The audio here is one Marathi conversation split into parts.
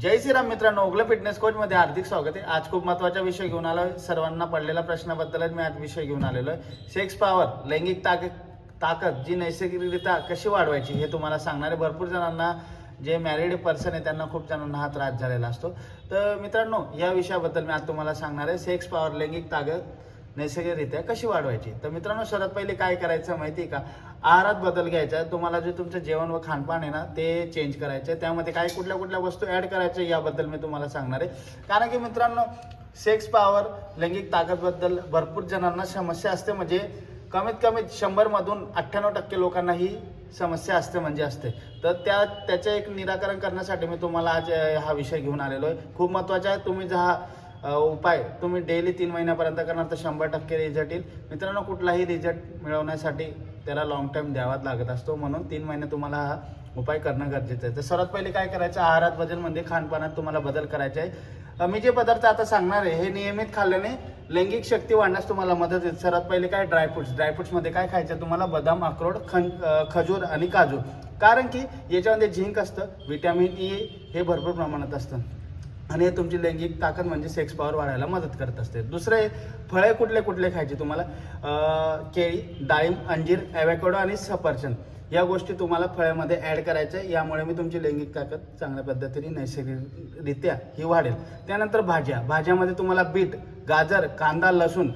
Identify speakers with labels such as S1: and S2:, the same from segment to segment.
S1: जय श्रीराम मित्रांनो ओगलं फिटनेस कोच मध्ये हार्दिक स्वागत आहे. आज खूप महत्त्वाचा विषय घेऊन आलो सर्वांना पडलेल्या प्रश्नाबद्दलच मी आज विषय घेऊन आलेलो आहे. सेक्स पॉवर लैंगिक ताक ताकद जी नैसर्गिकरित्या कशी वाढवायची हे तुम्हाला सांगणारे भरपूर जणांना जे मॅरिड पर्सन आहे त्यांना खूप जणांना हा त्रास झालेला असतो. तर मित्रांनो या विषयाबद्दल मी आज तुम्हाला सांगणार आहे. सेक्स पॉवर लैंगिक ताकद नैसर्गिकरित्या कशी वाढवायची? तर मित्रांनो सर्वात पहिले काय करायचं माहिती आहे का? आहारात बदल घ्यायचा आहे. तुम्हाला जे तुमचं जेवण व खानपान आहे ना ते चेंज करायचं आहे. त्यामध्ये काय कुठल्या कुठल्या वस्तू ऍड करायच्या याबद्दल मी तुम्हाला सांगणार आहे कारण की मित्रांनो सेक्स पॉवर लैंगिक ताकदबद्दल भरपूर जणांना समस्या असते म्हणजे कमीत कमी शंभरमधून अठ्ठ्याण्णव टक्के लोकांना ही समस्या असते म्हणजे असते तर त्या त्याचे एक निराकरण करण्यासाठी मी तुम्हाला आज हा विषय घेऊन आलेलो आहे खूप महत्त्वाचा आहे तुम्ही जहा उपाय. तुम्ही डेली तीन महिन्यापर्यंत करणार तर शंभर टक्के रिझल्ट येईल. मित्रांनो कुठलाही रिझल्ट मिळवण्यासाठी त्याला लॉंग टाईम द्यावाच लागत असतो. म्हणून तीन महिने तुम्हाला हा उपाय करणं गरजेचं आहे. तर सर्वात पहिले काय करायचं? आहारात बदलमध्ये म्हणजे खानपानात तुम्हाला बदल करायचे आहे मी जे पदार्थ आता सांगणार आहे हे नियमित खाल्ल्याने लैंगिक शक्ती वाढण्यास तुम्हाला मदत येईल सर्वात पहिले काय? ड्रायफ्रुट्स ड्रायफ्रुट्समध्ये काय खायचं? तुम्हाला बदाम अक्रोड खं खजूर आणि काजू. कारण की याच्यामध्ये झिंक असतं. व्हिटॅमिन ई e हे भरपूर प्रमाणात असतं. आणि हे तुमची लैंगिक ताकद म्हणजे सेक्स पॉवर वाढायला मदत करत असते. दुसरं फळे कुठले कुठले खायचे तुम्हाला? केळी डाळिंब अंजीर ॲवॅकोडो आणि सफरचंद. या गोष्टी तुम्हाला फळ्यामध्ये ॲड करायच्या. आहे. यामुळे मी तुमची लैंगिक ताकद चांगल्या पद्धतीने नैसर्गिकरित्या ही वाढेल. त्यानंतर भाज्या. भाज्यामध्ये तुम्हाला बीट गाजर कांदा लसूण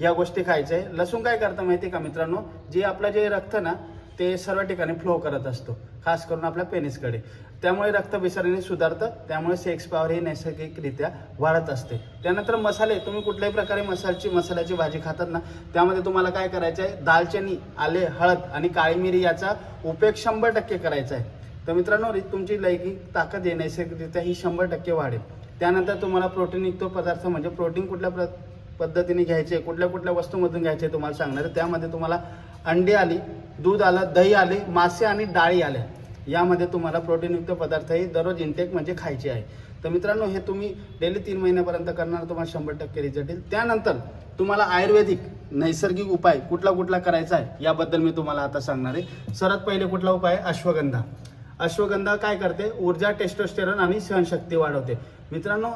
S1: या गोष्टी खायच्या आहे. लसूण काय करतं माहिती आहे का मित्रांनो? जे आपलं जे रक्त ना ते सर्व ठिकाणी फ्लो करत असतो. खास करून आपल्या पेनिसकडे त्यामुळे रक्तभिसरणे सुधारतं त्यामुळे सेक्स पॉवर ही नैसर्गिकरित्या वाढत असते. त्यानंतर मसाले तुम्ही कुठल्याही प्रकारे मसाल्याची मसाल्याची भाजी खातात ना त्यामध्ये तुम्हाला काय करायचं आहे दालचिनी आले हळद आणि काळी मिरी याचा उपयोग शंभर टक्के करायचा आहे. तर मित्रांनो तुमची लैंगिक ताकद आहे नैसर्गिकरित्या ही शंभर टक्के वाढेल. त्यानंतर तुम्हाला प्रोटीनयुक्त पदार्थ म्हणजे प्रोटीन कुठल्या प्र पद्धतीने घ्यायचे कुठल्या कुठल्या वस्तूमधून घ्यायचे तुम्हाला सांगणार त्यामध्ये तुम्हाला अंडी आली दूध आलं दही आले मासे आणि डाळी आल्या. यामध्ये तुम्हाला प्रोटीनयुक्त पदार्थही दररोज इंटेक म्हणजे खायचे आहे. तर मित्रांनो हे तुम्ही डेली तीन महिन्यापर्यंत करणार तुम्हाला शंभर टक्के रिझल्ट येईल. त्यानंतर तुम्हाला आयुर्वेदिक नैसर्गिक उपाय कुठला कुठला करायचा आहे याबद्दल मी तुम्हाला आता सांगणार आहे. सर्वात पहिले कुठला उपाय आहे? अश्वगंधा. अश्वगंधा काय करते? ऊर्जा टेस्टोस्टेरॉन आणि सहनशक्ती वाढवते. मित्रांनो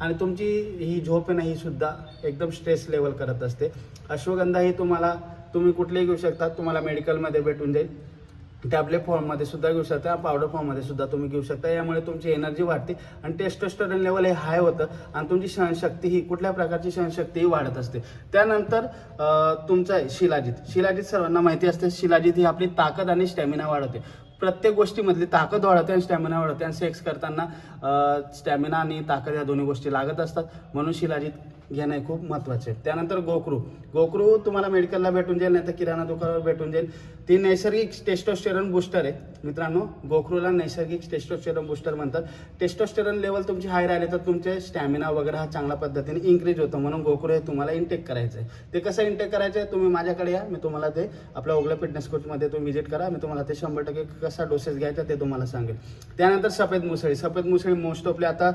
S1: आणि तुमची ही झोप आहे ना ही सुद्धा एकदम स्ट्रेस लेवल करत असते. अश्वगंधा ही तुम्हाला तुम्ही कुठलेही घेऊ शकता तुम्हाला मेडिकलमध्ये भेटून जाईल. टॅबलेट फॉर्ममध्ये सुद्धा घेऊ शकता पावडर फॉर्ममध्ये सुद्धा तुम्ही घेऊ शकता. यामुळे तुमची एनर्जी वाढते आणि टेस्टोस्टेरॉन लेवल हे हाय होतं आणि तुमची सहनशक्ती ही कुठल्या प्रकारची सहनशक्ती ही वाढत असते. त्यानंतर तुमचा तुमचं आहे शिलाजीत. शिलाजीत सर्वांना माहिती असते शिलाजीत ही आपली ताकद आणि स्टॅमिना वाढवते. प्रत्येक गोष्टीमधली ताकद वाढवते आणि स्टॅमिना वाढवते. आणि सेक्स करताना स्टॅमिना आणि ताकद या दोन्ही गोष्टी लागत असतात. म्हणून शिलाजीत घेणं हे खूप महत्त्वाचे आहे. त्यानंतर गोकरू गोकरू तुम्हाला मेडिकलला भेटून जाईल नाही तर किराणा दुकानावर भेटून जाईल. ती नैसर्गिक टेस्टोस्टेरॉन बुस्टर आहे. मित्रांनो गोकरूला नैसर्गिक टेस्टोस्टेरॉन बुस्टर म्हणतात. टेस्टोस्टेरॉन लेवल तुमची हाय राहिले तर तुमचे स्टॅमिना वगैरे हा चांगल्या पद्धतीने इन्क्रीज होतो. म्हणून गोकरू हे तुम्हाला इंटेक करायचं आहे ते कसं इंटेक करायचं आहे तुम्ही माझ्याकडे या. मी तुम्हाला ते आपल्या ओगल्या फिटनेस कोचमध्ये तुम्ही व्हिजिट करा. मी तुम्हाला ते शंभर टक्के कसा डोसेस घ्यायचा ते तुम्हाला सांगेल. त्यानंतर सफेद मुसळी. सफेद मुसळी मोस्ट ऑफली आता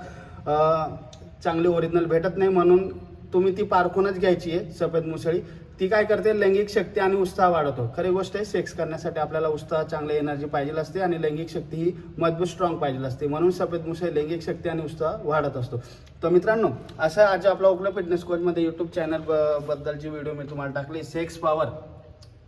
S1: चांगली ओरिजिनल भेटत नाही म्हणून तुम्ही ती पारखूनच घ्यायची आहे सफेद मुसळी. ती काय करते लैंगिक शक्ती आणि उत्साह वाढवतो. खरी गोष्ट आहे सेक्स करण्यासाठी आपल्याला उत्साह चांगली एनर्जी पाहिजे असते आणि लैंगिक शक्ती ही मजबूत स्ट्रॉंग पाहिजे असते. म्हणून सफेद मुसळी लैंगिक शक्ती आणि उत्साह वाढत असतो. तर मित्रांनो असं आज आपला ओकला फिटनेस कोचमध्ये यूट्यूब चॅनल बद्दलची व्हिडिओ मी तुम्हाला टाकली. सेक्स पॉवर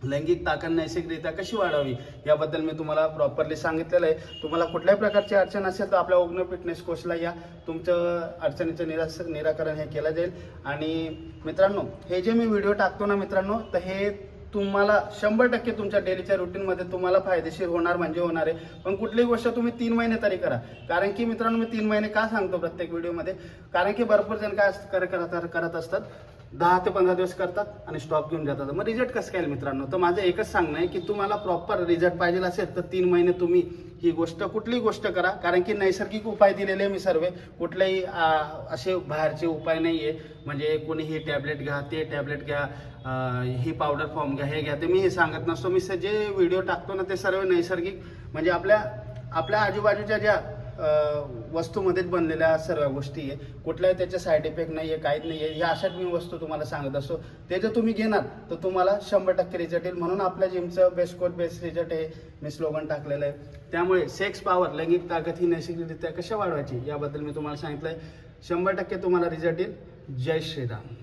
S1: लैंगिक ताकद नैसर्गिकरित्या कशी वाढावी याबद्दल मी तुम्हाला प्रॉपरली सांगितलेलं आहे. तुम्हाला कुठल्याही प्रकारची अडचण असेल तर आपल्या उग्न फिटनेस कोर्सला या. तुमचं अडचणीचं निरास निराकरण हे केलं जाईल. आणि मित्रांनो हे जे मी व्हिडिओ टाकतो ना मित्रांनो तर हे तुम्हाला शंभर टक्के तुमच्या डेलीच्या रुटीनमध्ये तुम्हाला फायदेशीर होणार म्हणजे होणार आहे. पण कुठलीही गोष्ट तुम्ही तीन महिने तरी करा. कारण की मित्रांनो मी तीन महिने का सांगतो प्रत्येक व्हिडिओमध्ये कारण की भरपूर जण काय कर- करत करत असतात. दहा ते पंधरा दिवस करतात आणि स्टॉप घेऊन जातात. मग रिझल्ट कसं काय मित्रांनो? तर माझं एकच सांगणं आहे की तुम्हाला प्रॉपर रिझल्ट पाहिजे असेल तर तीन महिने तुम्ही ही गोष्ट कुठलीही गोष्ट करा. कारण की नैसर्गिक उपाय दिलेले मी सर्व. कुठलेही असे बाहेरचे उपाय नाही आहे म्हणजे कोणी ही टॅबलेट घ्या ते टॅबलेट घ्या ही पावडर फॉर्म घ्या हे घ्या. ते मी हे सांगत नसतो. मी जे व्हिडिओ टाकतो ना ते सर्व नैसर्गिक. म्हणजे आपल्या आपल्या आजूबाजूच्या ज्या
S2: वस्तूमध्येच बनलेल्या सर्व गोष्टी आहे. कुठल्याही त्याचे साईड इफेक्ट नाही आहे काहीच नाही आहे ह्या अशाच मी वस्तू तुम्हाला सांगत असतो. ते जर तुम्ही घेणार तर तुम्हाला शंभर टक्के रिझल्ट येईल. म्हणून आपल्या जिमचं बेस्ट कोट बेस्ट रिझल्ट हे मी स्लोगन टाकलेलं आहे. त्यामुळे सेक्स पॉवर लैंगिक ताकद ही नैसर्गिकरित्या कशा वाढवायची याबद्दल मी तुम्हाला सांगितलं आहे शंभर टक्के तुम्हाला रिझल्ट येईल. जय श्रीराम.